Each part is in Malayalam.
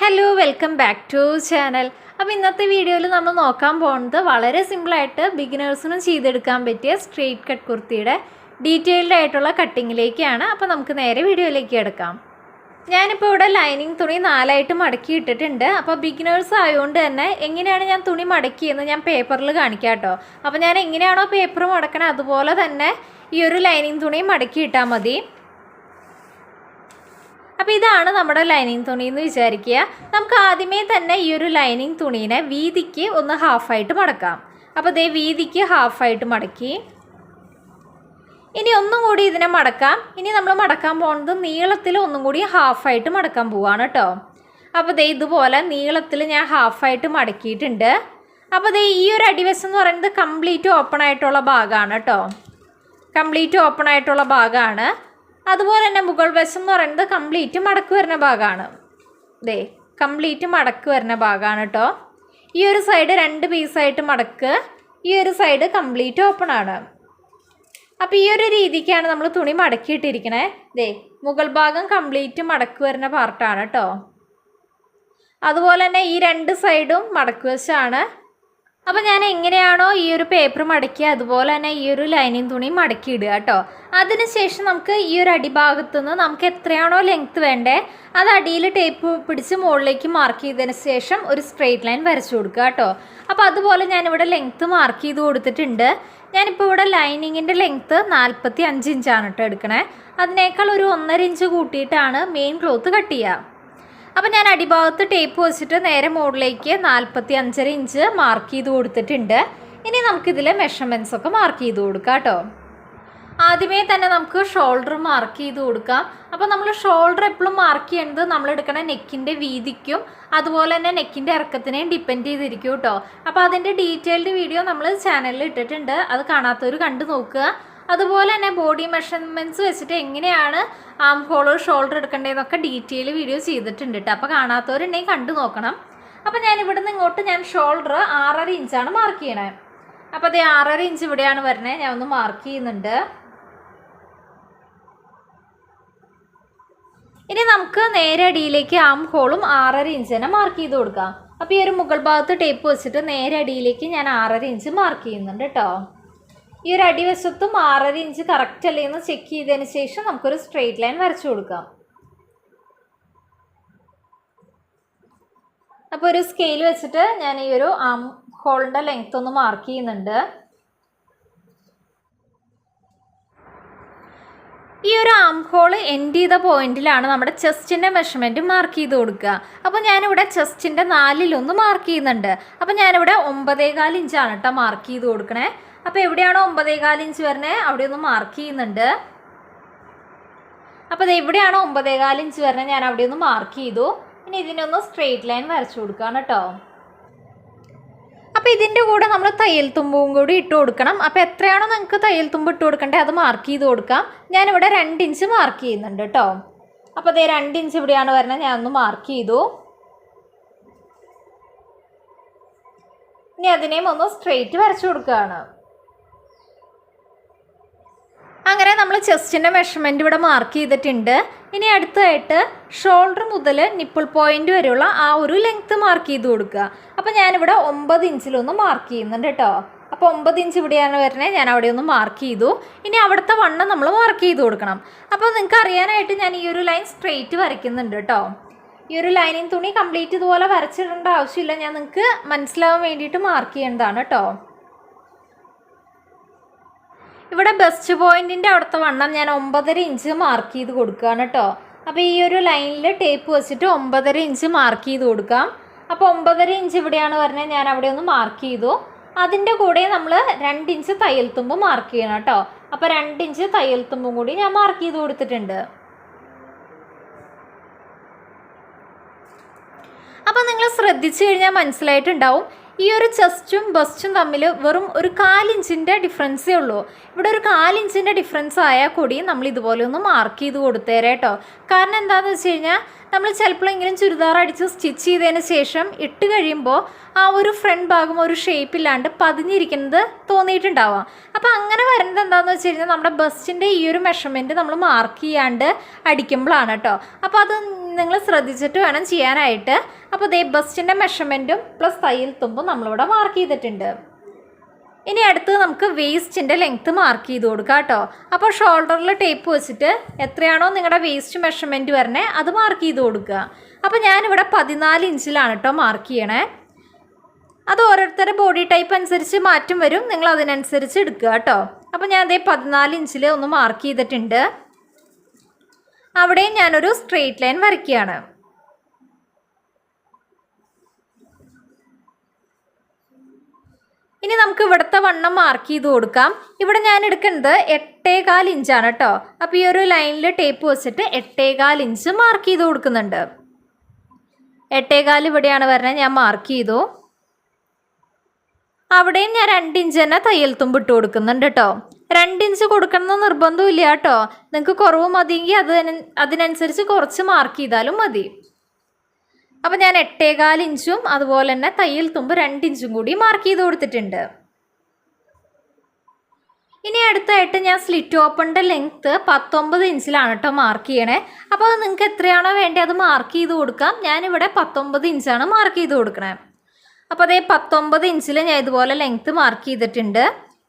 Hello welcome back to channel അപ്പോൾ ഇന്നത്തെ വീഡിയോയിൽ നമ്മൾ നോക്കാൻ പോകുന്നത് വളരെ സിമ്പിളായിട്ട് ബിഗിനേഴ്സിനും ചെയ്തെടുക്കാൻ പറ്റിയ സ്ട്രെയിറ്റ് കട്ട് കുർത്തിയുടെ ഡീറ്റെയിൽഡ് ആയിട്ടുള്ള കട്ടിങ്ങിലേക്കാണ് അപ്പോൾ നമുക്ക് നേരെ വീഡിയോയിലേക്ക് എടുക്കാം ഞാനിപ്പോൾ ഇവിടെ ലൈനിങ് തുണി നാലായിട്ട് മടക്കി ഇട്ടിട്ടുണ്ട്. അപ്പോൾ ബിഗിനേഴ്സ് ആയതുകൊണ്ട് തന്നെ എങ്ങനെയാണ് ഞാൻ തുണി മടക്കിയെന്ന് ഞാൻ പേപ്പറിൽ കാണിക്കാം കേട്ടോ. അപ്പോൾ ഞാൻ എങ്ങനെയാണോ പേപ്പർ മടക്കണത് അതുപോലെ തന്നെ ഈ ഒരു ലൈനിങ് തുണി മടക്കി ഇട്ടാൽ മതി. അപ്പോൾ ഇതാണ് നമ്മുടെ ലൈനിങ് തുണി എന്ന് വിചാരിക്കുക. നമുക്ക് ആദ്യമേ തന്നെ ഈ ഒരു ലൈനിങ് തുണീനെ വീതിക്ക് ഒന്ന് ഹാഫായിട്ട് മടക്കാം. അപ്പോൾ ദേ വീതിക്ക് ഹാഫായിട്ട് മടക്കി. ഇനി ഒന്നും കൂടി ഇതിനെ മടക്കാം. ഇനി നമ്മൾ മടക്കാൻ പോകുന്നത് നീളത്തിൽ ഒന്നും കൂടി ഹാഫായിട്ട് മടക്കാൻ പോവാണ് കേട്ടോ. അപ്പോൾ ദേ ഇതുപോലെ നീളത്തിൽ ഞാൻ ഹാഫായിട്ട് മടക്കിയിട്ടുണ്ട്. അപ്പോൾ ദേ ഈ ഒരു അടിവശം എന്ന് പറയുന്നത് കംപ്ലീറ്റ് ഓപ്പൺ ആയിട്ടുള്ള ഭാഗമാണ് കേട്ടോ. കംപ്ലീറ്റ് ഓപ്പൺ ആയിട്ടുള്ള ഭാഗമാണ്. അതുപോലെ തന്നെ മുകൾ വശം എന്ന് പറയുന്നത് കംപ്ലീറ്റ് മടക്ക് വരുന്ന ഭാഗമാണ്. ദേ കംപ്ലീറ്റ് മടക്ക് വരുന്ന ഭാഗമാണ് കേട്ടോ ഈ ഒരു സൈഡ് രണ്ട് പീസായിട്ട് മടക്ക് ഈ ഒരു സൈഡ് കംപ്ലീറ്റ് ഓപ്പൺ ആണ്. അപ്പോൾ ഈ ഒരു രീതിക്കാണ് നമ്മൾ തുണി മടക്കിയിട്ടിരിക്കണേ. ദേ മുകൾ ഭാഗം കംപ്ലീറ്റ് മടക്ക് വരുന്ന പാർട്ടാണ് കേട്ടോ അതുപോലെ തന്നെ ഈ രണ്ട് സൈഡും മടക്ക് വശമാണ്. അപ്പോൾ ഞാൻ എങ്ങനെയാണോ ഈ ഒരു പേപ്പർ മടക്കി അതുപോലെ തന്നെ ഈ ഒരു ലൈനിങ് തുണി മടക്കി ഇടുക കേട്ടോ. അതിനുശേഷം നമുക്ക് ഈ ഒരു അടിഭാഗത്തു നിന്ന് നമുക്ക് എത്രയാണോ ലെങ്ത് വേണ്ടേ അത് അടിയിൽ ടേപ്പ് പിടിച്ച് മുകളിലേക്ക് മാർക്ക് ചെയ്തതിന് ശേഷം ഒരു സ്ട്രെയിറ്റ് ലൈൻ വരച്ചു കൊടുക്കുക കേട്ടോ. അപ്പോൾ അതുപോലെ ഞാനിവിടെ ലെങ്ത്ത് മാർക്ക് ചെയ്ത് കൊടുത്തിട്ടുണ്ട്. ഞാനിപ്പോൾ ഇവിടെ ലൈനിങ്ങിന്റെ ലെങ്ത്ത് നാൽപ്പത്തി അഞ്ച് ഇഞ്ചാണ് കേട്ടോ എടുക്കണേ. അതിനേക്കാൾ ഒരു ഒന്നര ഇഞ്ച് കൂട്ടിയിട്ടാണ് മെയിൻ ക്ലോത്ത് കട്ട് ചെയ്യുക. അപ്പോൾ ഞാൻ അടിഭാഗത്ത് ടേപ്പ് വെച്ചിട്ട് നേരെ മുകളിലേക്ക് നാൽപ്പത്തി അഞ്ചര ഇഞ്ച് മാർക്ക് ചെയ്ത് കൊടുത്തിട്ടുണ്ട്. ഇനി നമുക്കിതിലെ മെഷർമെന്റ്സ് ഒക്കെ മാർക്ക് ചെയ്ത് കൊടുക്കാം കേട്ടോ. ആദ്യമേ തന്നെ നമുക്ക് ഷോൾഡർ മാർക്ക് ചെയ്ത് കൊടുക്കാം. അപ്പോൾ നമ്മൾ ഷോൾഡർ എപ്പോഴും മാർക്ക് ചെയ്യേണ്ടത് നമ്മൾ എടുക്കണ നെക്കിന്റെ വീതിക്കും അതുപോലെ തന്നെ നെക്കിന്റെ ഇറക്കത്തിനെയും ഡിപ്പെൻഡ് ചെയ്തിരിക്കും കേട്ടോ. അപ്പോൾ അതിന്റെ ഡീറ്റെയിൽഡ് വീഡിയോ നമ്മൾ ചാനലിൽ ഇട്ടിട്ടുണ്ട്. അത് കാണാത്തവർ കണ്ടു നോക്കുക. അതുപോലെ തന്നെ ബോഡി മെഷർമെന്റ്സ് വെച്ചിട്ട് എങ്ങനെയാണ് ആം ഹോൾ ഷോൾഡർ എടുക്കേണ്ടതെന്നൊക്കെ ഡീറ്റെയിൽ വീഡിയോ ചെയ്തിട്ടുണ്ട് കേട്ടോ അപ്പോൾ കാണാത്തവരുണ്ടെങ്കിൽ കണ്ടു നോക്കണം. അപ്പോൾ ഞാൻ ഇവിടെ നിന്ന് ഇങ്ങോട്ട് ഞാൻ ഷോൾഡർ ആറര ഇഞ്ചാണ് മാർക്ക് ചെയ്യണേ. അപ്പോൾ അതേ ആറര ഇഞ്ച് ഇവിടെയാണ് വരുന്നത് ഞാൻ ഒന്ന് മാർക്ക് ചെയ്യുന്നുണ്ട്. ഇനി നമുക്ക് നേരെ അടിയിലേക്ക് ആം ഹോളും ആറര ഇഞ്ച് തന്നെ മാർക്ക് ചെയ്ത് കൊടുക്കാം. അപ്പോൾ ഈ ഒരു മുകൾ ഭാഗത്ത് ടേപ്പ് വെച്ചിട്ട് നേരെ അടിയിലേക്ക് ഞാൻ ആറര ഇഞ്ച് മാർക്ക് ചെയ്യുന്നുണ്ട് കേട്ടോ ഈ ഒരു അടിവശത്തും ആറര ഇഞ്ച് കറക്റ്റ് അല്ലേ എന്ന് ചെക്ക് ചെയ്തതിന് ശേഷം നമുക്കൊരു സ്ട്രെയിറ്റ് ലൈൻ വരച്ചു കൊടുക്കാം. അപ്പോൾ ഒരു സ്കെയിൽ വെച്ചിട്ട് ഞാൻ ഈ ഒരു ആം ഹോളിന്റെ ലെങ്ത് ഒന്ന് മാർക്ക് ചെയ്യുന്നുണ്ട്. ഈ ഒരു ആം ഹോൾ എൻഡ് ചെയ്ത പോയിന്റിലാണ് നമ്മുടെ ചെസ്റ്റിന്റെ മെഷർമെന്റ് മാർക്ക് ചെയ്ത് കൊടുക്കുക. അപ്പോൾ ഞാനിവിടെ ചെസ്റ്റിന്റെ നാലിലൊന്ന് മാർക്ക് ചെയ്യുന്നുണ്ട്. അപ്പോൾ ഞാനിവിടെ ഒമ്പതേകാൽ ഇഞ്ചാണ് കേട്ടോ മാർക്ക് ചെയ്ത് കൊടുക്കണേ. അപ്പോൾ എവിടെയാണോ ഒമ്പതേകാൽ ഇഞ്ച് വരണേ അവിടെ ഒന്ന് മാർക്ക് ചെയ്യുന്നുണ്ട്. അപ്പോൾ എവിടെയാണോ ഒമ്പതേകാൽ ഇഞ്ച് വരണേ ഞാൻ അവിടെ ഒന്ന് മാർക്ക് ചെയ്തു. ഇനി ഇതിനൊന്ന് സ്ട്രെയിറ്റ് ലൈൻ വരച്ചു കൊടുക്കുകയാണ് കേട്ടോ അപ്പോൾ ഇതിന്റെ കൂടെ നമ്മൾ തയ്യൽ തുമ്പും കൂടി ഇട്ട് കൊടുക്കണം. അപ്പോൾ എത്രയാണോ നിങ്ങൾക്ക് തയ്യൽ തുമ്പ് ഇട്ട് കൊടുക്കേണ്ടത് അത് മാർക്ക് ചെയ്ത് കൊടുക്കാം. ഞാനിവിടെ രണ്ട് ഇഞ്ച് മാർക്ക് ചെയ്യുന്നുണ്ട് കേട്ടോ അപ്പോൾ അതേ രണ്ട് ഇഞ്ച് ഇവിടെയാണ് ഞാൻ ഒന്ന് മാർക്ക് ചെയ്തു. ഇനി അതിനെയും ഒന്ന് സ്ട്രെയിറ്റ് വരച്ചു കൊടുക്കുകയാണ് അങ്ങനെ നമ്മൾ ചെസ്റ്റിന്റെ മെഷർമെന്റ് ഇവിടെ മാർക്ക് ചെയ്തിട്ടുണ്ട്. ഇനി അടുത്തതായിട്ട് ഷോൾഡർ മുതൽ നിപ്പിൾ പോയിന്റ് വരെയുള്ള ആ ഒരു ലെങ്ത്ത് മാർക്ക് ചെയ്ത് കൊടുക്കുക. അപ്പോൾ ഞാനിവിടെ ഒമ്പത് ഇഞ്ചിലൊന്ന് മാർക്ക് ചെയ്യുന്നുണ്ട് കേട്ടോ അപ്പോൾ ഒമ്പത് ഇഞ്ച് ഇവിടെയാണ് വരണേ ഞാൻ അവിടെ ഒന്ന് മാർക്ക് ചെയ്തു. ഇനി അവിടുത്തെ വണ്ണം നമ്മൾ മാർക്ക് ചെയ്ത് കൊടുക്കണം. അപ്പോൾ നിങ്ങൾക്ക് അറിയാനായിട്ട് ഞാൻ ഈ ഒരു ലൈൻ സ്ട്രെയിറ്റ് വരയ്ക്കുന്നുണ്ട് കേട്ടോ ഈ ഒരു ലൈനിങ് തുണി കംപ്ലീറ്റ് ഇതുപോലെ വരച്ചിടേണ്ട ആവശ്യമില്ല. ഞാൻ നിങ്ങൾക്ക് മനസ്സിലാവാൻ വേണ്ടിയിട്ട് മാർക്ക് ചെയ്യേണ്ടതാണ് കേട്ടോ ഇവിടെ ബെസ്റ്റ് പോയിന്റിന്റെ അവിടുത്തെ വണ്ണം ഞാൻ ഒമ്പതര ഇഞ്ച് മാർക്ക് ചെയ്ത് കൊടുക്കുകയാണ് കേട്ടോ. അപ്പോൾ ഈ ഒരു ലൈനിൽ ടേപ്പ് വെച്ചിട്ട് ഒമ്പതര ഇഞ്ച് മാർക്ക് ചെയ്ത് കൊടുക്കാം. അപ്പോൾ ഒമ്പതര ഇഞ്ച് ഇവിടെയാണ് പറഞ്ഞാൽ ഞാൻ അവിടെ ഒന്ന് മാർക്ക് ചെയ്തു. അതിന്റെ കൂടെ നമ്മൾ രണ്ട് ഇഞ്ച് മാർക്ക് ചെയ്യണം കേട്ടോ. അപ്പോൾ രണ്ട് ഇഞ്ച് കൂടി ഞാൻ മാർക്ക് ചെയ്ത് കൊടുത്തിട്ടുണ്ട്. അപ്പോൾ നിങ്ങൾ ശ്രദ്ധിച്ചു കഴിഞ്ഞാൽ മനസ്സിലായിട്ടുണ്ടാവും. ഈ ഒരു ചെസ്റ്റും ബസ്റ്റും തമ്മിൽ വെറും ഒരു കാലിഞ്ചിന്റെ ഡിഫറൻസേ ഉള്ളൂ. ഇവിടെ ഒരു കാലിഞ്ചിന്റെ ഡിഫറൻസ് ആയാൽ കൂടി നമ്മൾ ഇതുപോലെ ഒന്ന് മാർക്ക് ചെയ്ത് കൊടുത്തേരെ കേട്ടോ കാരണം എന്താണെന്ന് വെച്ച് കഴിഞ്ഞാൽ നമ്മൾ ചിലപ്പോഴെങ്കിലും ചുരിദാർ അടിച്ച് സ്റ്റിച്ച് ചെയ്തതിന് ശേഷം ഇട്ട് കഴിയുമ്പോൾ ആ ഒരു ഫ്രണ്ട് ഭാഗം ഒരു ഷേപ്പ് ഇല്ലാണ്ട് പതിഞ്ഞിരിക്കുന്നത് തോന്നിയിട്ടുണ്ടാവാം. അപ്പോൾ അങ്ങനെ വരുന്നത് എന്താണെന്ന് വെച്ച് കഴിഞ്ഞാൽ നമ്മുടെ ബസ്റ്റിന്റെ ഈ ഒരു മെഷർമെന്റ് നമ്മൾ മാർക്ക് ചെയ്യാണ്ട് അടിക്കുമ്പോഴാണ് കേട്ടോ. അപ്പോൾ അത് നിങ്ങൾ ശ്രദ്ധിച്ചിട്ട് വേണം ചെയ്യാനായിട്ട്. അപ്പോൾ ദേ ബസ്റ്റിന്റെ മെഷർമെന്റും പ്ലസ് തയ്യൽ തുമ്പും നമ്മളിവിടെ മാർക്ക് ചെയ്തിട്ടുണ്ട്. ഇനി അടുത്ത് നമുക്ക് വേസ്റ്റിന്റെ ലെങ്ത്ത് മാർക്ക് ചെയ്ത് കൊടുക്കുക കേട്ടോ. അപ്പോൾ ഷോൾഡറിൽ ടേപ്പ് വെച്ചിട്ട് എത്രയാണോ നിങ്ങളുടെ വേസ്റ്റ് മെഷർമെന്റ് വരണേ അത് മാർക്ക് ചെയ്ത് കൊടുക്കുക. അപ്പോൾ ഞാനിവിടെ പതിനാല് ഇഞ്ചിലാണ് കേട്ടോ മാർക്ക് ചെയ്യണേ. അത് ഓരോരുത്തരുടെ ബോഡി ടൈപ്പ് അനുസരിച്ച് മാറ്റം വരും. നിങ്ങൾ അതിനനുസരിച്ച് എടുക്കുക കേട്ടോ. അപ്പോൾ ഞാൻ അതേ പതിനാല് ഇഞ്ചിൽ ഒന്ന് മാർക്ക് ചെയ്തിട്ടുണ്ട്. അവിടെയും ഞാനൊരു സ്ട്രെയിറ്റ് ലൈൻ വരയ്ക്കുകയാണ്. ഇനി നമുക്ക് ഇവിടുത്തെ വണ്ണം മാർക്ക് ചെയ്ത് കൊടുക്കാം. ഇവിടെ ഞാൻ എടുക്കുന്നത് എട്ടേകാൽ ഇഞ്ചാണ് കേട്ടോ അപ്പോൾ ഈ ഒരു ലൈനിൽ ടേപ്പ് വെച്ചിട്ട് എട്ടേകാൽ ഇഞ്ച് മാർക്ക് ചെയ്ത് കൊടുക്കുന്നുണ്ട്. എട്ടേകാൽ ഇവിടെയാണ് വരുന്നത് ഞാൻ മാർക്ക് ചെയ്തു. അവിടെയും ഞാൻ രണ്ട് ഇഞ്ച് തന്നെ തയ്യൽ തുമ്പ് ഇട്ട് കൊടുക്കുന്നുണ്ട് കേട്ടോ രണ്ട് ഇഞ്ച് കൊടുക്കണം നിർബന്ധമില്ല കേട്ടോ നിങ്ങൾക്ക് കുറവ് മതിയെങ്കിൽ അത് അതിനനുസരിച്ച് കുറച്ച് മാർക്ക് ചെയ്താലും മതി. അപ്പോൾ ഞാൻ എട്ടേകാൽ ഇഞ്ചും അതുപോലെ തന്നെ തയ്യൽ തുമ്പ് രണ്ട് ഇഞ്ചും കൂടി മാർക്ക് ചെയ്ത് കൊടുത്തിട്ടുണ്ട്. ഇനി അടുത്തായിട്ട് ഞാൻ സ്ലിറ്റ് ഓപ്പണിന്റെ ലെങ്ത്ത് പത്തൊമ്പത് ഇഞ്ചിലാണ് കേട്ടോ മാർക്ക് ചെയ്യണേ. അപ്പോൾ നിങ്ങൾക്ക് എത്രയാണോ വേണ്ടത് അത് മാർക്ക് ചെയ്ത് കൊടുക്കാം. ഞാനിവിടെ പത്തൊമ്പത് ഇഞ്ചാണ് മാർക്ക് ചെയ്ത് കൊടുക്കണേ. അപ്പോൾ അതേ പത്തൊമ്പത് ഇഞ്ചിൽ ഞാൻ ഇതുപോലെ ലെങ്ത്ത് മാർക്ക് ചെയ്തിട്ടുണ്ട്.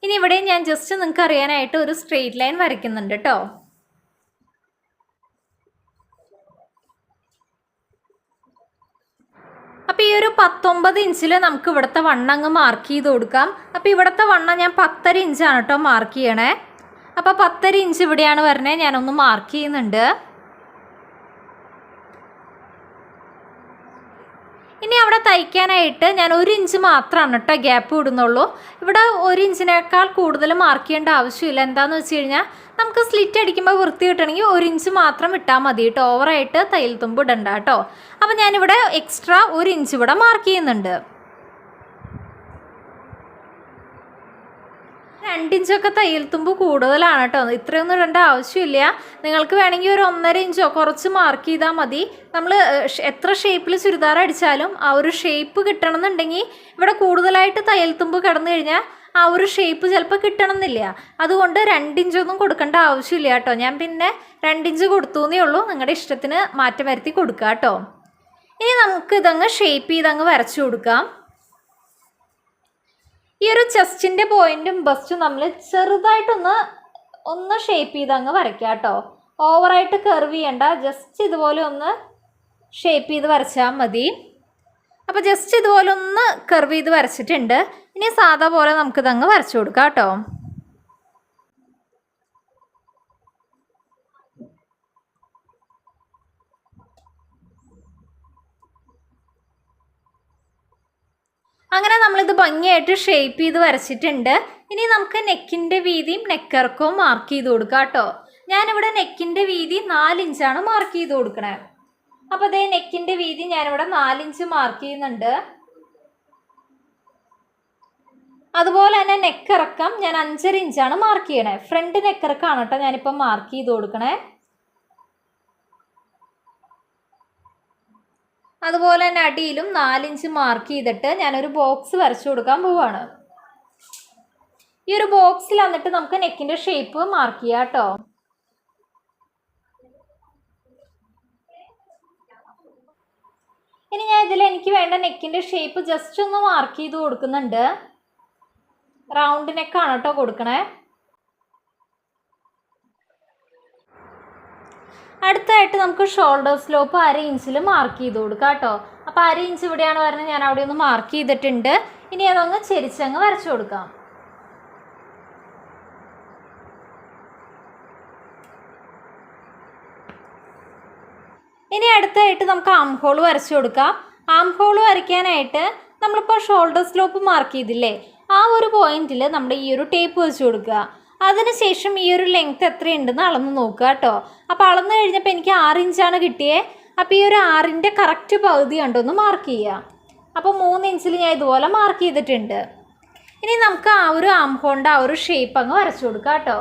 ഇനി ഇവിടെ ഞാൻ ജസ്റ്റ് നിങ്ങൾക്ക് അറിയാനായിട്ട് ഒരു സ്ട്രെയിറ്റ് ലൈൻ വരയ്ക്കുന്നുണ്ട് കേട്ടോ അപ്പോൾ ഈ ഒരു പത്തൊമ്പത് ഇഞ്ചിൽ നമുക്ക് ഇവിടുത്തെ വണ്ണം അങ്ങ് മാർക്ക് ചെയ്ത് കൊടുക്കാം. അപ്പോൾ ഇവിടുത്തെ വണ്ണം ഞാൻ പത്തര ഇഞ്ചാണ് കേട്ടോ മാർക്ക് ചെയ്യണേ. അപ്പോൾ പത്തര ഇഞ്ച് ഇവിടെയാണ് വരണേ. ഞാനൊന്ന് മാർക്ക് ചെയ്യുന്നുണ്ട്. ഇനി അവിടെ തയ്ക്കാനായിട്ട് ഞാൻ ഒരു ഇഞ്ച് മാത്രമാണ് കേട്ടോ ഗ്യാപ്പ് വിടുന്നുള്ളൂ ഇവിടെ ഒരു ഇഞ്ചിനേക്കാൾ കൂടുതൽ മാർക്ക് ചെയ്യേണ്ട ആവശ്യമില്ല. എന്താണെന്ന് വെച്ച് കഴിഞ്ഞാൽ നമുക്ക് സ്ലിറ്റ് അടിക്കുമ്പോൾ വൃത്തി കിട്ടണമെങ്കിൽ ഒരു ഇഞ്ച് മാത്രം ഇട്ടാൽ മതി കേട്ടോ. ഓവറായിട്ട് തയ്യൽ തുമ്പ് ഇടണ്ട കേട്ടോ. അപ്പോൾ ഞാനിവിടെ എക്സ്ട്രാ ഒരു ഇഞ്ച് ഇവിടെ മാർക്ക് ചെയ്യുന്നുണ്ട്. രണ്ടിഞ്ചൊക്കെ തയ്യൽ തുമ്പ് കൂടുതലാണ് കേട്ടോ. ഇത്രയൊന്നും ഇടേണ്ട ആവശ്യമില്ല. നിങ്ങൾക്ക് വേണമെങ്കിൽ ഒരു ഒന്നര ഇഞ്ചോ കുറച്ച് മാർക്ക് ചെയ്താൽ മതി. നമ്മൾ എത്ര ഷേപ്പിൽ ചുരിദാർ അടിച്ചാലും ആ ഒരു ഷേപ്പ് കിട്ടണമെന്നുണ്ടെങ്കിൽ ഇവിടെ കൂടുതലായിട്ട് തയ്യൽ തുമ്പ് കിടന്നു കഴിഞ്ഞാൽ ആ ഒരു ഷേപ്പ് ചിലപ്പോൾ കിട്ടണമെന്നില്ല. അതുകൊണ്ട് രണ്ടിഞ്ചൊന്നും കൊടുക്കേണ്ട ആവശ്യമില്ല കേട്ടോ. ഞാൻ പിന്നെ രണ്ടിഞ്ച് കൊടുത്തു എന്നേ ഉള്ളൂ. നിങ്ങളുടെ ഇഷ്ടത്തിന് മാറ്റം വരുത്തി കൊടുക്കുക കേട്ടോ. ഇനി നമുക്ക് ഇതങ്ങ് ഷേപ്പ് ചെയ്തങ്ങ് വരച്ചു കൊടുക്കാം. ഈ ഒരു ചെസ്റ്റിന്റെ പോയിന്റും ബസ്റ്റും നമ്മൾ ചെറുതായിട്ടൊന്ന് ഒന്ന് ഷേപ്പ് ചെയ്ത് അങ്ങ് വരയ്ക്കാം കേട്ടോ ഓവറായിട്ട് കർവ് ചെയ്യണ്ട. ജസ്റ്റ് ഇതുപോലെ ഒന്ന് ഷേപ്പ് ചെയ്ത് വരച്ചാൽ മതി. അപ്പോൾ ജസ്റ്റ് ഇതുപോലെ ഒന്ന് കർവ് ചെയ്ത് വരച്ചിട്ടുണ്ട്. ഇനി സാധാ പോലെ നമുക്കിതങ്ങ് വരച്ചു കൊടുക്കാം കേട്ടോ അങ്ങനെ നമ്മളിത് ഭംഗിയായിട്ട് ഷേപ്പ് ചെയ്ത് വരച്ചിട്ടുണ്ട്. ഇനി നമുക്ക് നെക്കിന്റെ വീതിയും നെക്കിറക്കവും മാർക്ക് ചെയ്ത് കൊടുക്കാം കേട്ടോ. ഞാനിവിടെ നെക്കിന്റെ വീതി നാലിഞ്ചാണ് മാർക്ക് ചെയ്ത് കൊടുക്കണേ. അപ്പോൾ അതേ നെക്കിന്റെ വീതി ഞാനിവിടെ നാലിഞ്ച് മാർക്ക് ചെയ്യുന്നുണ്ട്. അതുപോലെ തന്നെ നെക്കിറക്കം ഞാൻ അഞ്ചര ഇഞ്ചാണ് മാർക്ക് ചെയ്യണേ. ഫ്രണ്ട് നെക്കിറക്കാണ് കേട്ടോ ഞാനിപ്പോൾ മാർക്ക് ചെയ്ത് കൊടുക്കണേ. അതുപോലെ തന്നെ അടിയിലും നാലിഞ്ച് മാർക്ക് ചെയ്തിട്ട് ഞാനൊരു ബോക്സ് വരച്ചു കൊടുക്കാൻ പോവാണ്. ഈ ഒരു ബോക്സിൽ വന്നിട്ട് നമുക്ക് നെക്കിന്റെ ഷേപ്പ് മാർക്ക് ചെയ്യാം കേട്ടോ. ഇനി ഞാൻ ഇതിൽ എനിക്ക് വേണ്ട നെക്കിന്റെ ഷേപ്പ് ജസ്റ്റ് ഒന്ന് മാർക്ക് ചെയ്ത് കൊടുക്കുന്നുണ്ട്. റൗണ്ട് നെക്കാണ് കേട്ടോ കൊടുക്കണേ. അടുത്തായിട്ട് നമുക്ക് ഷോൾഡർ സ്ലോപ്പ് അര ഇഞ്ചിൽ മാർക്ക് ചെയ്ത് കൊടുക്കാം കേട്ടോ. അപ്പോൾ അര ഇഞ്ച് ഇവിടെയാണ് വരുന്നത് ഞാൻ അവിടെ ഒന്ന് മാർക്ക് ചെയ്തിട്ടുണ്ട്. ഇനി അതൊന്ന് ചെരിച്ചങ്ങ് വരച്ചു കൊടുക്കാം. ഇനി അടുത്തായിട്ട് നമുക്ക് ആം ഹോൾ വരച്ചു കൊടുക്കാം. ആം ഹോൾ വരയ്ക്കാനായിട്ട് നമ്മളിപ്പോൾ ഷോൾഡർ സ്ലോപ്പ് മാർക്ക് ചെയ്തില്ലേ? ആ ഒരു പോയിന്റിൽ നമ്മുടെ ഈ ഒരു ടേപ്പ് വെച്ച് കൊടുക്കുക. അതിനുശേഷം ഈ ഒരു ലെങ്ത് എത്രയുണ്ടെന്ന് അളന്ന് നോക്കുക കേട്ടോ. അപ്പോൾ അളന്ന് കഴിഞ്ഞപ്പോൾ എനിക്ക് ആറ് ഇഞ്ചാണ് കിട്ടിയേ. അപ്പോൾ ഈ ഒരു ആറിന്റെ കറക്റ്റ് പകുതി കണ്ടൊന്ന് മാർക്ക് ചെയ്യുക അപ്പോൾ മൂന്ന് ഇഞ്ചിൽ ഞാൻ ഇതുപോലെ മാർക്ക് ചെയ്തിട്ടുണ്ട്. ഇനി നമുക്ക് ആ ഒരു ആം ഹോളിന്റെ ആ ഒരു ഷേപ്പ് അങ്ങ് വരച്ചു കൊടുക്കാം കേട്ടോ.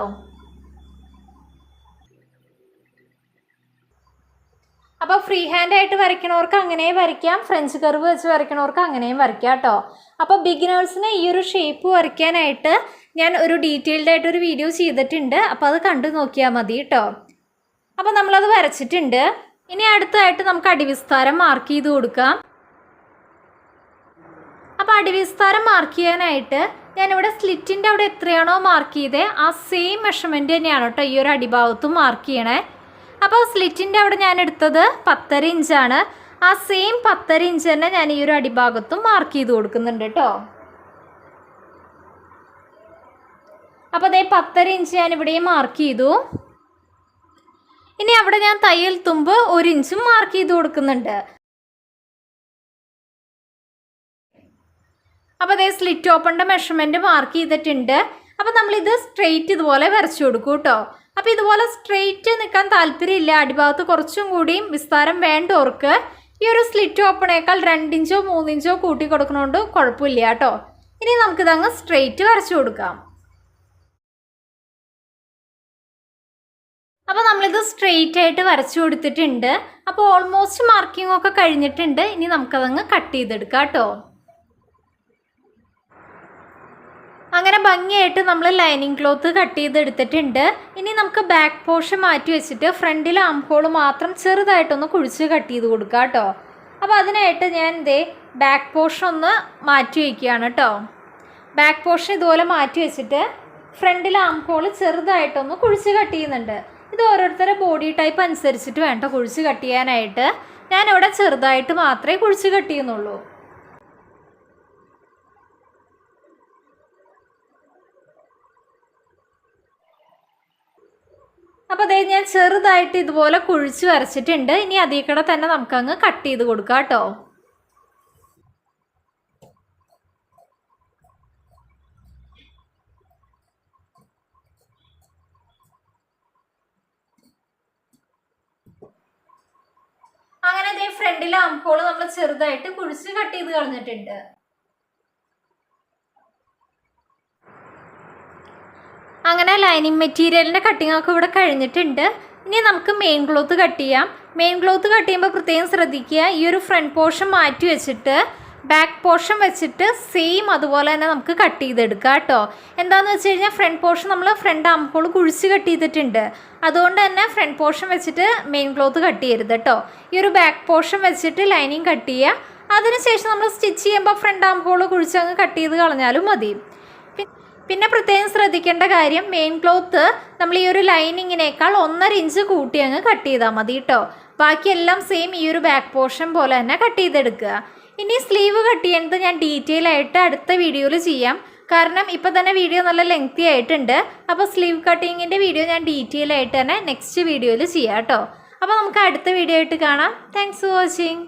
അപ്പോൾ ഫ്രീ ഹാൻഡ് ആയിട്ട് വരയ്ക്കണവർക്ക് അങ്ങനെയും വരയ്ക്കാം. ഫ്രഞ്ച് കർവ് വെച്ച് വരയ്ക്കണവർക്ക് അങ്ങനെയും വരയ്ക്കാം കേട്ടോ. അപ്പോൾ ബിഗിനേഴ്സിന് ഈ ഒരു ഷേപ്പ് വരയ്ക്കാനായിട്ട് ഞാൻ ഒരു ഡീറ്റെയിൽഡ് ആയിട്ട് ഒരു വീഡിയോ ചെയ്തിട്ടുണ്ട്. അപ്പോൾ അത് കണ്ടു നോക്കിയാൽ മതി കേട്ടോ അപ്പോൾ നമ്മളത് വരച്ചിട്ടുണ്ട്. ഇനി അടുത്തായിട്ട് നമുക്ക് അടിവിസ്താരം മാർക്ക് ചെയ്ത് കൊടുക്കാം. അപ്പോൾ അടിവിസ്താരം മാർക്ക് ചെയ്യാനായിട്ട് ഞാനിവിടെ സ്ലിറ്റിന്റെ അവിടെ എത്രയാണോ മാർക്ക് ചെയ്തത് ആ സെയിം മെഷർമെന്റ് തന്നെയാണ് കേട്ടോ ഈ ഒരു അടിഭാഗത്തും മാർക്ക് ചെയ്യണേ. അപ്പോൾ സ്ലിറ്റിന്റെ അവിടെ ഞാൻ എടുത്തത് പത്തര ഇഞ്ചാണ് ആ സെയിം പത്തര ഇഞ്ച് തന്നെ ഞാൻ ഈ ഒരു അടിഭാഗത്തും മാർക്ക് ചെയ്ത് കൊടുക്കുന്നുണ്ട് കേട്ടോ അപ്പോൾ അതേ പത്തര ഇഞ്ച് ഞാൻ ഇവിടെയും മാർക്ക് ചെയ്തു. ഇനി അവിടെ ഞാൻ തയ്യൽ തുമ്പ് ഒരു ഇഞ്ചും മാർക്ക് ചെയ്ത് കൊടുക്കുന്നുണ്ട്. അപ്പോൾ അതേ സ്ലിറ്റ് ഓപ്പണിന്റെ മെഷർമെന്റ് മാർക്ക് ചെയ്തിട്ടുണ്ട്. അപ്പോൾ നമ്മളിത് സ്ട്രെയിറ്റ് ഇതുപോലെ വരച്ചു കൊടുക്കും കേട്ടോ അപ്പോൾ ഇതുപോലെ സ്ട്രെയിറ്റ് നിൽക്കാൻ താല്പര്യമില്ല. അടിഭാഗത്ത് കുറച്ചും കൂടിയും വിസ്താരം വേണ്ടവർക്ക് ഈ ഒരു സ്ലിറ്റ് ഓപ്പണേക്കാൾ രണ്ടിഞ്ചോ മൂന്നിഞ്ചോ കൂട്ടി കൊടുക്കണോണ്ട് കുഴപ്പമില്ല കേട്ടോ ഇനി നമുക്കിതങ്ങ് സ്ട്രെയിറ്റ് വരച്ചു കൊടുക്കാം. അപ്പോൾ നമ്മളിത് സ്ട്രെയിറ്റ് ആയിട്ട് വരച്ചു കൊടുത്തിട്ടുണ്ട്. അപ്പോൾ ഓൾമോസ്റ്റ് മാർക്കിംഗ് ഒക്കെ കഴിഞ്ഞിട്ടുണ്ട്. ഇനി നമുക്കതങ്ങ് കട്ട് ചെയ്തെടുക്കാം കേട്ടോ. അങ്ങനെ ഭംഗിയായിട്ട് നമ്മൾ ലൈനിങ് ക്ലോത്ത് കട്ട് ചെയ്തെടുത്തിട്ടുണ്ട്. ഇനി നമുക്ക് ബാക്ക് പോർഷൻ മാറ്റി വെച്ചിട്ട് ഫ്രണ്ടിൽ ആം ഹോൾ മാത്രം ചെറുതായിട്ടൊന്ന് കുഴിച്ച് കട്ട് ചെയ്ത് കൊടുക്കാം കേട്ടോ. അപ്പോൾ അതിനായിട്ട് ഞാൻ ഇതേ ബാക്ക് പോർഷൻ ഒന്ന് മാറ്റി വയ്ക്കുകയാണ് കേട്ടോ. ബാക്ക് പോർഷൻ ഇതുപോലെ മാറ്റി വെച്ചിട്ട് ഫ്രണ്ടിൽ ആം ഹോൾ ചെറുതായിട്ടൊന്ന് കുഴിച്ച് കട്ട് ചെയ്യുന്നുണ്ട്. ഇത് ഓരോരുത്തരുടെ ബോഡി ടൈപ്പ് അനുസരിച്ചിട്ട് വേണ്ട കുഴിച്ച് കട്ട് ചെയ്യാനായിട്ട് ഞാനിവിടെ ചെറുതായിട്ട് മാത്രമേ കുഴിച്ച് കട്ട് ചെയ്യുന്നുള്ളൂ. അപ്പോൾ അതേ ഞാൻ ചെറുതായിട്ട് ഇതുപോലെ കുഴിച്ച് വരച്ചിട്ടുണ്ട്. ഇനി അതിൽ കൂടെ തന്നെ നമുക്കങ്ങ് കട്ട് ചെയ്ത് കൊടുക്കാം കേട്ടോ അങ്ങനെ അതേ ഫ്രണ്ടിലെ അംപോൾ നമ്മൾ ചെറുതായിട്ട് കുഴിച്ച് കട്ട് ചെയ്ത് കളഞ്ഞിട്ടുണ്ട്. അങ്ങനെ ലൈനിങ് മെറ്റീരിയലിന്റെ കട്ടിംഗ് ഒക്കെ ഇവിടെ കഴിഞ്ഞിട്ടുണ്ട്. ഇനി നമുക്ക് മെയിൻ ക്ലോത്ത് കട്ട് ചെയ്യാം. മെയിൻ ക്ലോത്ത് കട്ട് ചെയ്യുമ്പോൾ പ്രത്യേകം ശ്രദ്ധിക്കുക. ഈ ഒരു ഫ്രണ്ട് പോർഷൻ മാറ്റി വെച്ചിട്ട് ബാക്ക് പോർഷൻ വെച്ചിട്ട് സെയിം അതുപോലെ തന്നെ നമുക്ക് കട്ട് ചെയ്തെടുക്കാം കേട്ടോ. എന്താണെന്ന് വെച്ച് കഴിഞ്ഞാൽ ഫ്രണ്ട് പോർഷൻ നമ്മൾ ഫ്രണ്ട് ആംഹോൾ കുഴിച്ച് കട്ട് ചെയ്തിട്ടുണ്ട്. അതുകൊണ്ട് തന്നെ ഫ്രണ്ട് പോർഷൻ വെച്ചിട്ട് മെയിൻ ക്ലോത്ത് കട്ട് ചെയ്യരുത് കേട്ടോ. ഈ ഒരു ബാക്ക് പോർഷൻ വെച്ചിട്ട് ലൈനിങ് കട്ട് ചെയ്യുക. അതിനുശേഷം നമ്മൾ സ്റ്റിച്ച് ചെയ്യുമ്പോൾ ഫ്രണ്ട് ആംഹോൾ കുഴിച്ച് അങ്ങ് കട്ട് ചെയ്ത് കളഞ്ഞാലും മതി. പിന്നെ പ്രത്യേകം ശ്രദ്ധിക്കേണ്ട കാര്യം മെയിൻ ക്ലോത്ത് നമ്മൾ ഈ ഒരു ലൈനിങ്ങിനേക്കാൾ ഒന്നര ഇഞ്ച് കൂട്ടി അങ്ങ് കട്ട് ചെയ്താൽ മതി കേട്ടോ. ബാക്കിയെല്ലാം സെയിം ഈ ഒരു ബാക്ക് പോർഷൻ പോലെ തന്നെ കട്ട് ചെയ്തെടുക്കുക. ഇനി സ്ലീവ് കട്ട് ചെയ്യുന്നത് ഞാൻ ഡീറ്റെയിൽ ആയിട്ട് അടുത്ത വീഡിയോയിൽ ചെയ്യാം. കാരണം ഇപ്പോൾ തന്നെ വീഡിയോ നല്ല ലെങ്തി ആയിട്ടുണ്ട്. അപ്പോൾ സ്ലീവ് കട്ടിങ്ങിന്റെ വീഡിയോ ഞാൻ ഡീറ്റെയിൽ ആയിട്ട് തന്നെ നെക്സ്റ്റ് വീഡിയോയിൽ ചെയ്യാം കേട്ടോ അപ്പോൾ നമുക്ക് അടുത്ത വീഡിയോ ആയിട്ട് കാണാം. Thanks for watching